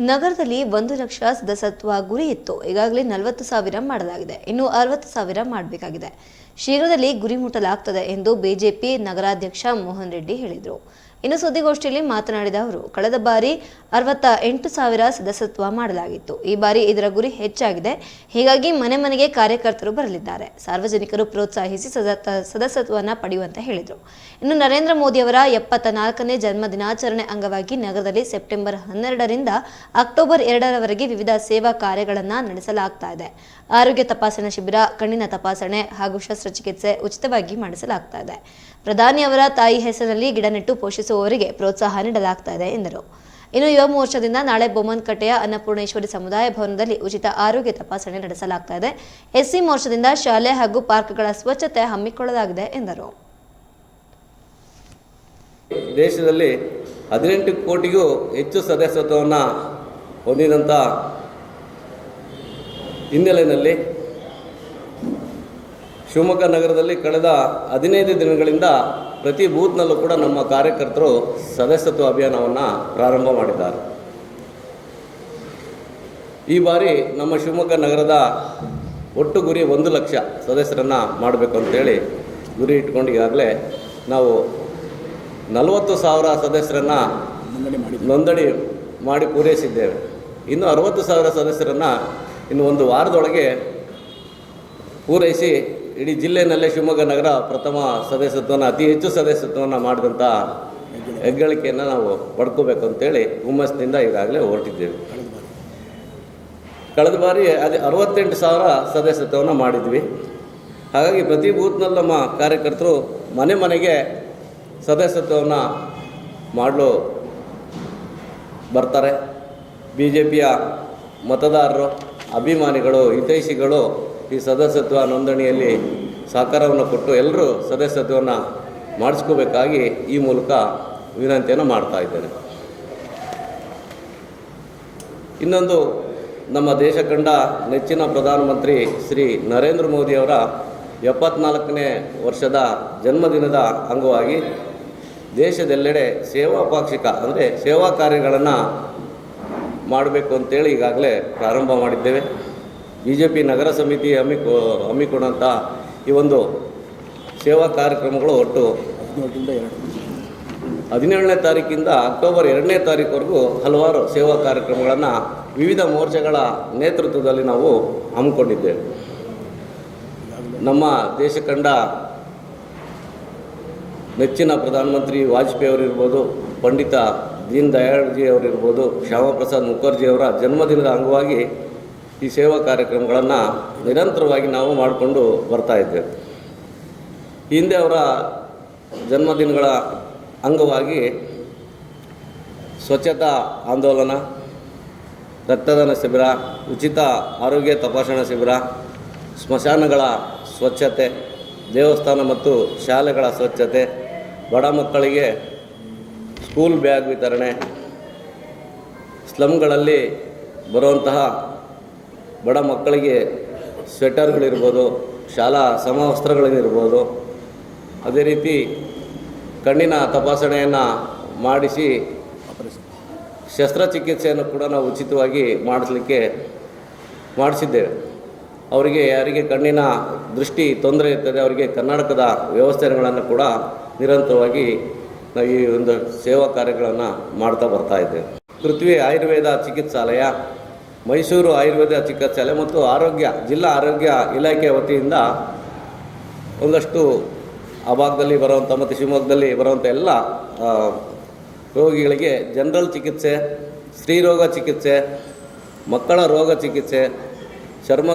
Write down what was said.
ನಗರದಲ್ಲಿ ಒಂದು ಲಕ್ಷ ಸದಸ್ಯತ್ವ ಗುರಿ ಇತ್ತು. ಈಗಾಗಲೇ ನಲವತ್ತು ಸಾವಿರ ಮಾಡಲಾಗಿದೆ. ಇನ್ನು ಅರವತ್ತು ಸಾವಿರ ಮಾಡಬೇಕಾಗಿದೆ. ಶೀಘ್ರದಲ್ಲಿ ಗುರಿ ಮುಟ್ಟಲಾಗ್ತದೆ ಎಂದು ಬಿಜೆಪಿ ನಗರಾಧ್ಯಕ್ಷ ಮೋಹನ್ ರೆಡ್ಡಿ ಹೇಳಿದರು. ಇನ್ನು ಸುದ್ದಿಗೋಷ್ಠಿಯಲ್ಲಿ ಮಾತನಾಡಿದ ಅವರು, ಕಳೆದ ಬಾರಿ ಅರವತ್ತ ಎಂಟು ಸಾವಿರ ಸದಸ್ಯತ್ವ ಮಾಡಲಾಗಿತ್ತು. ಈ ಬಾರಿ ಇದರ ಗುರಿ ಹೆಚ್ಚಾಗಿದೆ. ಹೀಗಾಗಿ ಮನೆ ಮನೆಗೆ ಕಾರ್ಯಕರ್ತರು ಬರಲಿದ್ದಾರೆ. ಸಾರ್ವಜನಿಕರು ಪ್ರೋತ್ಸಾಹಿಸಿ ಸದಸ್ಯತ್ವವನ್ನು ಪಡೆಯುವಂತೆ ಹೇಳಿದರು. ಇನ್ನು ನರೇಂದ್ರ ಮೋದಿಯವರ ಎಪ್ಪತ್ತ ನಾಲ್ಕನೇ ಜನ್ಮ ದಿನಾಚರಣೆ ಅಂಗವಾಗಿ ನಗರದಲ್ಲಿ ಸೆಪ್ಟೆಂಬರ್ ಹನ್ನೆರಡರಿಂದ ಅಕ್ಟೋಬರ್ ಎರಡರವರೆಗೆ ವಿವಿಧ ಸೇವಾ ಕಾರ್ಯಗಳನ್ನು ನಡೆಸಲಾಗ್ತಾ ಇದೆ. ಆರೋಗ್ಯ ತಪಾಸಣಾ ಶಿಬಿರ, ಕಣ್ಣಿನ ತಪಾಸಣೆ ಹಾಗೂ ಶಸ್ತ್ರಚಿಕಿತ್ಸೆ ಉಚಿತವಾಗಿ ಮಾಡಿಸಲಾಗ್ತಾ ಇದೆ. ಪ್ರಧಾನಿಯವರ ತಾಯಿ ಹೆಸರಲ್ಲಿ ಗಿಡ ನೆಟ್ಟು ಪೋಷಿಸುವವರಿಗೆ ಪ್ರೋತ್ಸಾಹ ನೀಡಲಾಗ್ತಾ ಇದೆ ಎಂದರು. ಇನ್ನು ಯುವ ಮೋರ್ಚಾದಿಂದ ನಾಳೆ ಬೊಮ್ಮನ್ಕಟ್ಟೆಯ ಅನ್ನಪೂರ್ಣೇಶ್ವರಿ ಸಮುದಾಯ ಭವನದಲ್ಲಿ ಉಚಿತ ಆರೋಗ್ಯ ತಪಾಸಣೆ ನಡೆಸಲಾಗ್ತಾ ಇದೆ. ಎಸ್ಸಿ ಮೋರ್ಚಾದಿಂದ ಶಾಲೆ ಹಾಗೂ ಪಾರ್ಕ್ಗಳ ಸ್ವಚ್ಛತೆ ಹಮ್ಮಿಕೊಳ್ಳಲಾಗಿದೆ ಎಂದರು. ದೇಶದಲ್ಲಿ ಹದಿನೆಂಟು ಕೋಟಿಗೂ ಹೆಚ್ಚು ಸದಸ್ಯತ್ವವನ್ನು ಹೊಂದಿದಂಥ ಹಿನ್ನೆಲೆಯಲ್ಲಿ ಶಿವಮೊಗ್ಗ ನಗರದಲ್ಲಿ ಕಳೆದ ಹದಿನೈದು ದಿನಗಳಿಂದ ಪ್ರತಿ ಬೂತ್ನಲ್ಲೂ ಕೂಡ ನಮ್ಮ ಕಾರ್ಯಕರ್ತರು ಸದಸ್ಯತ್ವ ಅಭಿಯಾನವನ್ನು ಪ್ರಾರಂಭ ಮಾಡಿದ್ದಾರೆ. ಈ ಬಾರಿ ನಮ್ಮ ಶಿವಮೊಗ್ಗ ನಗರದ ಒಟ್ಟು ಗುರಿ ಒಂದು ಲಕ್ಷ ಸದಸ್ಯರನ್ನು ಮಾಡಬೇಕು ಅಂತೇಳಿ ಗುರಿ ಇಟ್ಕೊಂಡು ಈಗಾಗಲೇ ನಾವು ನಲವತ್ತು ಸಾವಿರ ಸದಸ್ಯರನ್ನು ನೋಂದಣಿ ಮಾಡಿ ಪೂರೈಸಿದ್ದೇವೆ. ಇನ್ನು ಅರವತ್ತು ಸಾವಿರ ಸದಸ್ಯರನ್ನು ಇನ್ನು ಒಂದು ವಾರದೊಳಗೆ ಪೂರೈಸಿ ಇಡೀ ಜಿಲ್ಲೆಯಲ್ಲೇ ಶಿವಮೊಗ್ಗ ನಗರ ಪ್ರಥಮ ಸದಸ್ಯತ್ವವನ್ನು ಅತಿ ಹೆಚ್ಚು ಸದಸ್ಯತ್ವವನ್ನು ಮಾಡಿದಂಥ ಹೆಗ್ಗಳಿಕೆಯನ್ನು ನಾವು ಪಡ್ಕೋಬೇಕು ಅಂತೇಳಿ ಹುಮ್ಮಸ್ಸಿನಿಂದ ಈಗಾಗಲೇ ಹೊರಟಿದ್ದೇವೆ. ಕಳೆದ ಬಾರಿ ಅದೇ ಅರವತ್ತೆಂಟು ಸಾವಿರ ಸದಸ್ಯತ್ವವನ್ನು ಮಾಡಿದ್ವಿ. ಹಾಗಾಗಿ ಪ್ರತಿ ಬೂತ್ನಲ್ಲಿ ನಮ್ಮ ಕಾರ್ಯಕರ್ತರು ಮನೆ ಮನೆಗೆ ಸದಸ್ಯತ್ವವನ್ನು ಮಾಡಲು ಬರ್ತಾರೆ. ಬಿ ಜೆ ಪಿಯ ಮತದಾರರು, ಅಭಿಮಾನಿಗಳು, ಹಿತೈಷಿಗಳು ಈ ಸದಸ್ಯತ್ವ ನೋಂದಣಿಯಲ್ಲಿ ಸಹಕಾರವನ್ನು ಕೊಟ್ಟು ಎಲ್ಲರೂ ಸದಸ್ಯತ್ವವನ್ನು ಮಾಡಿಸ್ಕೋಬೇಕಾಗಿ ಈ ಮೂಲಕ ವಿನಂತಿಯನ್ನು ಮಾಡ್ತಾ ಇದ್ದೇನೆ. ಇನ್ನೊಂದು ನಮ್ಮ ದೇಶ ಕಂಡ ನೆಚ್ಚಿನ ಪ್ರಧಾನಮಂತ್ರಿ ಶ್ರೀ ನರೇಂದ್ರ ಮೋದಿಯವರ ಎಪ್ಪತ್ನಾಲ್ಕನೇ ವರ್ಷದ ಜನ್ಮದಿನದ ಅಂಗವಾಗಿ ದೇಶದೆಲ್ಲೆಡೆ ಸೇವಾ ಪಾಕ್ಷಿಕ ಅಂದರೆ ಸೇವಾ ಕಾರ್ಯಗಳನ್ನು ಮಾಡಬೇಕು ಅಂತೇಳಿ ಈಗಾಗಲೇ ಪ್ರಾರಂಭ ಮಾಡಿದ್ದೇವೆ. ಬಿ ಜೆ ಪಿ ನಗರ ಸಮಿತಿ ಹಮ್ಮಿಕೊ ಹಮ್ಮಿಕೊಂಡಂಥ ಈ ಒಂದು ಸೇವಾ ಕಾರ್ಯಕ್ರಮಗಳು ಒಟ್ಟು ಹದಿನೇಳನೇ ತಾರೀಕಿಂದ ಅಕ್ಟೋಬರ್ ಎರಡನೇ ತಾರೀಕುವರೆಗೂ ಹಲವಾರು ಸೇವಾ ಕಾರ್ಯಕ್ರಮಗಳನ್ನು ವಿವಿಧ ಮೋರ್ಚೆಗಳ ನೇತೃತ್ವದಲ್ಲಿ ನಾವು ಹಮ್ಮಿಕೊಂಡಿದ್ದೇವೆ. ನಮ್ಮ ದೇಶ ಕಂಡ ನೆಚ್ಚಿನ ಪ್ರಧಾನಮಂತ್ರಿ ವಾಜಪೇಯಿ ಅವರಿರ್ಬೋದು, ಪಂಡಿತ ದೀನ್ ದಯಾಳ್ಜಿ ಅವರಿರ್ಬೋದು, ಶ್ಯಾಮಪ್ರಸಾದ್ ಮುಖರ್ಜಿಯವರ ಜನ್ಮದಿನದ ಅಂಗವಾಗಿ ಈ ಸೇವಾ ಕಾರ್ಯಕ್ರಮಗಳನ್ನು ನಿರಂತರವಾಗಿ ನಾವು ಮಾಡಿಕೊಂಡು ಬರ್ತಾ ಇದ್ದೇವೆ. ಹಿಂದೆ ಅವರ ಜನ್ಮದಿನಗಳ ಅಂಗವಾಗಿ ಸ್ವಚ್ಛತಾ ಆಂದೋಲನ, ರಕ್ತದಾನ ಶಿಬಿರ, ಉಚಿತ ಆರೋಗ್ಯ ತಪಾಸಣಾ ಶಿಬಿರ, ಸ್ಮಶಾನಗಳ ಸ್ವಚ್ಛತೆ, ದೇವಸ್ಥಾನ ಮತ್ತು ಶಾಲೆಗಳ ಸ್ವಚ್ಛತೆ, ಬಡ ಮಕ್ಕಳಿಗೆ ಸ್ಕೂಲ್ ಬ್ಯಾಗ್ ವಿತರಣೆ ಸ್ಲಮ್ಗಳಲ್ಲಿ ಬರುವಂತಹ ಬಡ ಮಕ್ಕಳಿಗೆ ಸ್ವೆಟರ್ಗಳಿರ್ಬೋದು, ಶಾಲಾ ಸಮವಸ್ತ್ರಗಳಿರ್ಬೋದು, ಅದೇ ರೀತಿ ಕಣ್ಣಿನ ತಪಾಸಣೆಯನ್ನು ಮಾಡಿಸಿ ಶಸ್ತ್ರಚಿಕಿತ್ಸೆಯನ್ನು ಕೂಡ ನಾವು ಉಚಿತವಾಗಿ ಮಾಡಿಸಲಿಕ್ಕೆ ಮಾಡಿಸಿದ್ದೇವೆ. ಅವರಿಗೆ ಯಾರಿಗೆ ಕಣ್ಣಿನ ದೃಷ್ಟಿ ತೊಂದರೆ ಇರ್ತದೆ, ಅವರಿಗೆ ಕರ್ನಾಟಕದ ವ್ಯವಸ್ಥೆಗಳನ್ನು ಕೂಡ ನಿರಂತರವಾಗಿ ನಾವು ಈ ಒಂದು ಸೇವಾ ಕಾರ್ಯಗಳನ್ನು ಮಾಡ್ತಾ ಬರ್ತಾ ಇದ್ದೇವೆ. ಪೃಥ್ವಿ ಆಯುರ್ವೇದ ಚಿಕಿತ್ಸಾಲಯ ಮೈಸೂರು ಆಯುರ್ವೇದ ಚಿಕಿತ್ಸಾಲಯ ಮತ್ತು ಆರೋಗ್ಯ, ಜಿಲ್ಲಾ ಆರೋಗ್ಯ ಇಲಾಖೆ ವತಿಯಿಂದ ಒಂದಷ್ಟು ಆ ಭಾಗದಲ್ಲಿ ಬರುವಂಥ ಮತ್ತು ಶಿವಮೊಗ್ಗದಲ್ಲಿ ಬರುವಂಥ ಎಲ್ಲ ರೋಗಿಗಳಿಗೆ ಜನರಲ್ ಚಿಕಿತ್ಸೆ, ಸ್ತ್ರೀರೋಗ ಚಿಕಿತ್ಸೆ, ಮಕ್ಕಳ ರೋಗ ಚಿಕಿತ್ಸೆ, ಚರ್ಮ